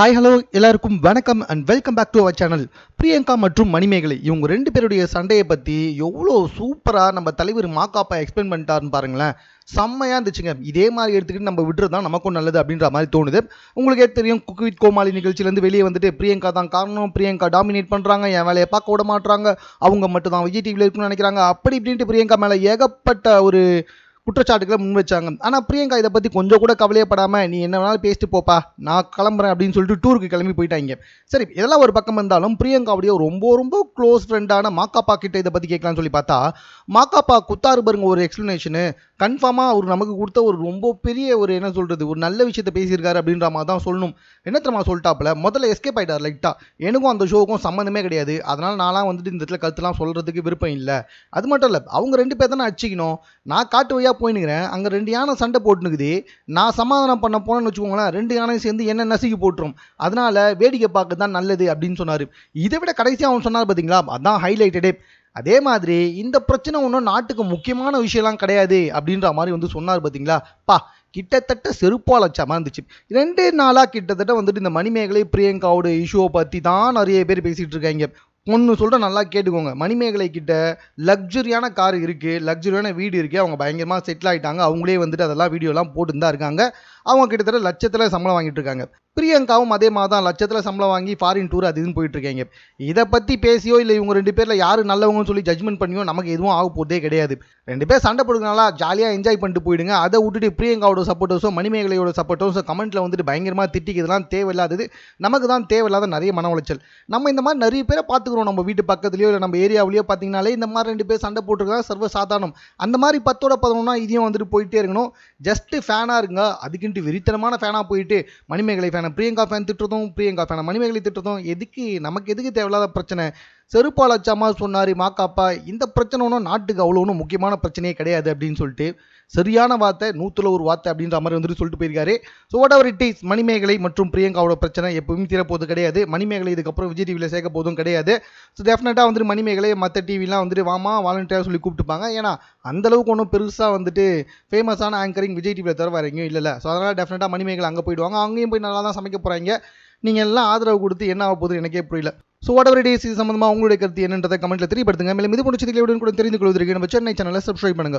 Hi hello எல்லாருக்கும் வணக்கம் and welcome back to our channel Priyanka மற்றும் மணிமேகலை இவங்க ரெண்டு பேருடைய சண்டையை பற்றி எவ்வளோ சூப்பராக நம்ம தலைவர் மாக்காப்பா எக்ஸ்பிளைன் பண்ணிட்டாருன்னு பாருங்களேன். செம்மையாக இருந்துச்சுங்க. இதே மாதிரி எடுத்துக்கிட்டு நம்ம விட்டுறது தான் நமக்கும் நல்லது அப்படின்ற மாதிரி தோணுது. உங்களுக்கே தெரியும் குக் வித் கோமாளி நிகழ்ச்சியிலேருந்து வெளியே வந்துட்டு பிரியங்கா தான் காரணம். பிரியங்கா டாமினேட் பண்ணுறாங்க என் வேலையை பார்க்க விட மாட்டுறாங்க அவங்க மட்டும் தான் விஜய் டிவியில் இருக்குன்னு நினைக்கிறாங்க. அப்படி இப்படின்ட்டு பிரியங்கா மேலே ஏகப்பட்ட ஒரு குற்றச்சாட்டுகளை முன்வைச்சாங்க. ஆனால் பிரியங்கா இதை பற்றி கொஞ்சம் கூட கவலையப்படாமல் நீ என்ன வேணாலும் பேசிட்டு போப்பா நான் கிளம்புறேன் அப்படின்னு சொல்லிட்டு டூருக்கு கிளம்பி போயிட்டாங்க. சரி இதெல்லாம் ஒரு பக்கம் இருந்தாலும் பிரியங்காவுடைய ரொம்ப ரொம்ப க்ளோஸ் ஃப்ரெண்டான மாக்காப்பா கிட்ட இதை பற்றி கேட்கலாம்னு சொல்லி பார்த்தா மாக்காப்பா குத்தாரு பாருங்க ஒரு எக்ஸ்ப்ளனேஷனு கன்ஃபார்மாக அவர் நமக்கு கொடுத்த ஒரு ரொம்ப பெரிய ஒரு என்ன சொல்கிறது ஒரு நல்ல விஷயத்தை பேசியிருக்காரு அப்படின்ற மாதிரி தான் சொல்லணும். என்ன தெரியுமா சொல்லிட்டாப்புல? முதல்ல எஸ்கேப் ஆகிட்டார் லைட்டாக எனக்கும் அந்த ஷோவுக்கும் சம்மந்தமே கிடையாது. அதனால் நான்லாம் வந்துட்டு இந்த இடத்துல கருத்துலாம் சொல்கிறதுக்கு விருப்பம் இல்லை. அது மட்டும் இல்லை அவங்க ரெண்டு பேர் தானே அடிச்சிக்கணும். நான் காட்டு வழியாக போயினுக்கிறேன் அங்கே ரெண்டு யானை சண்டை போட்டுனுக்குது. நான் சமாதானம் பண்ண போனேன்னு வச்சுக்கோங்களேன் ரெண்டு யானையும் சேர்ந்து என்ன நசுக்கி போட்டுரும். அதனால் வேடிக்கை பார்க்க தான் நல்லது அப்படின்னு சொன்னார். இதை விட கடைசியாக அவன் சொன்னார் பார்த்தீங்களா அதான் ஹைலைட்டடே அதே மாதிரி இந்த பிரச்சனை ஒன்றும் நாட்டுக்கு முக்கியமான விஷயம்லாம் கிடையாது அப்படின்ற மாதிரி வந்து சொன்னார் பார்த்தீங்களா பா கிட்டத்தட்ட செருப்பால் வச்சாமல் இருந்துச்சு ரெண்டு நாளாக கிட்டத்தட்ட வந்துட்டு இந்த மணிமேகலை பிரியங்காவோட இஷ்யூவை பற்றி தான் நிறைய பேர் பேசிகிட்டு இருக்காங்க. ஒன்று சொல்கிற நல்லா கேட்டுக்கோங்க. மணிமேகலை கிட்ட லக்ஸுரியான கார் இருக்குது லக்ஸுரியான வீடு இருக்குது அவங்க பயங்கரமாக செட்டில் ஆகிட்டாங்க அவங்களே வந்துட்டு அதெல்லாம் வீடியோலாம் போட்டு தான் இருக்காங்க. அவங்க கிட்டத்தட்ட லட்சத்தில் சம்பளம் வாங்கிட்டு இருக்காங்க பிரியங்காவும் அதே மாதிரி தான் லட்சத்தில் சம்பளம் வாங்கி ஃபாரின் டூர் அது இதுன்னு போயிட்டு இருக்காங்க இதை பற்றி பேசியோ இல்லை இவங்க ரெண்டு பேரில் யார் நல்லவங்கன்னு சொல்லி ஜட்மெண்ட் பண்ணியோ நமக்கு எதுவும் ஆக போகிறதே கிடையாது. ரெண்டு பேர் சண்டை போடுறதுனால ஜாலியாக என்ஜாய் பண்ணிட்டு போயிடுங்க. அதை விட்டுட்டு பிரியங்காவோட சப்போர்ட்டர்ஸோ மணிமேகலையோட சப்போர்ட்டர்ஸோ கமெண்ட்டில் வந்துட்டு பயங்கரமாக திட்டிக்கிறதுலாம் தேவையில்லாதது. நமக்கு தான் தேவையில்லாத நிறைய மன உளைச்சல். நம்ம இந்த மாதிரி நிறைய பேரை பார்த்துக்குறோம். நம்ம வீட்டு பக்கத்துலையோ இல்லை நம்ம ஏரியாவிலையோ பார்த்தீங்கனாலே இந்த மாதிரி ரெண்டு பேர் சண்டை போட்டுருக்காங்க சர்வ சாதாரணம். அந்த மாதிரி பத்தோட பதினொன்னா இதையும் வந்துட்டு போயிட்டே இருக்கணும். ஜஸ்ட்டு ஃபேனாக இருங்க. அதுக்குன்ட்டு வெறித்தனமான ஃபேனாக போயிட்டு மணிமேகலை ஃபேனை பிரியங்கா ஃபேன் திட்டுறதும் பிரியங்கா ஃபேனை மணிமேகலை திட்டுறதும் எதுக்கு நமக்கு எதுக்கு தேவையில்லாத பிரச்சனை? செருப்பால் அச்சாமா சொன்னார் மாக்காப்பா இந்த பிரச்சனை ஒன்றும் நாட்டுக்கு அவ்வளோ ஒன்றும் முக்கியமான பிரச்சனையே கிடையாது அப்படின்னு சொல்லிட்டு சரியான வார்த்தை நூற்றுல ஒரு வார்த்தை அப்படின்ற மாதிரி வந்துட்டு சொல்லிட்டு போயிருக்காரு. So whatever it is Manimegalai மற்றும் பிரியங்காவோட பிரச்சனை எப்பவும் தீரப்போது கிடையாது. மணிமேகலை இதுக்கப்புறம் விஜய் டிவியில் சேர்க்க போதும் கிடையாது. ஸோ டெஃபினட்டாக வந்துட்டு மணிமேகலை மற்ற டிவிலாம் வந்துட்டு வாமா வாலண்டியராக சொல்லி கூப்பிட்டுப்பாங்க. ஏன்னா அந்தளவுக்கு ஒன்றும் பெருசாக வந்துட்டு ஃபேமஸான ஆங்கரிங் விஜய் டிவியில் தவிர வேறு எங்கேயும் இல்லைல்ல ஸோ அதனால் டெஃபினட்டாக மணிமேகலை அங்கே போயிடுவாங்க. அங்கேயும் போய் நல்லா தான் சமைக்க போகிறாங்க நீங்கள் எல்லாம் ஆதரவு கொடுத்து என்ன ஆக போகுது எனக்கே புரியல. ஸோ வாட் எவர் டேஸ் இது சம்மந்தமாக உங்களுடைய கருத்து என்னன்றதை கமெண்ட்டில் தெரியப்படுத்துங்க. மேலும் இது முடிச்சதுக்கு கூட தெரிந்து கொள்வதற்கு நம்ம சென்னை சேனலை சப்ஸ்கிரைப் பண்ணுங்கள்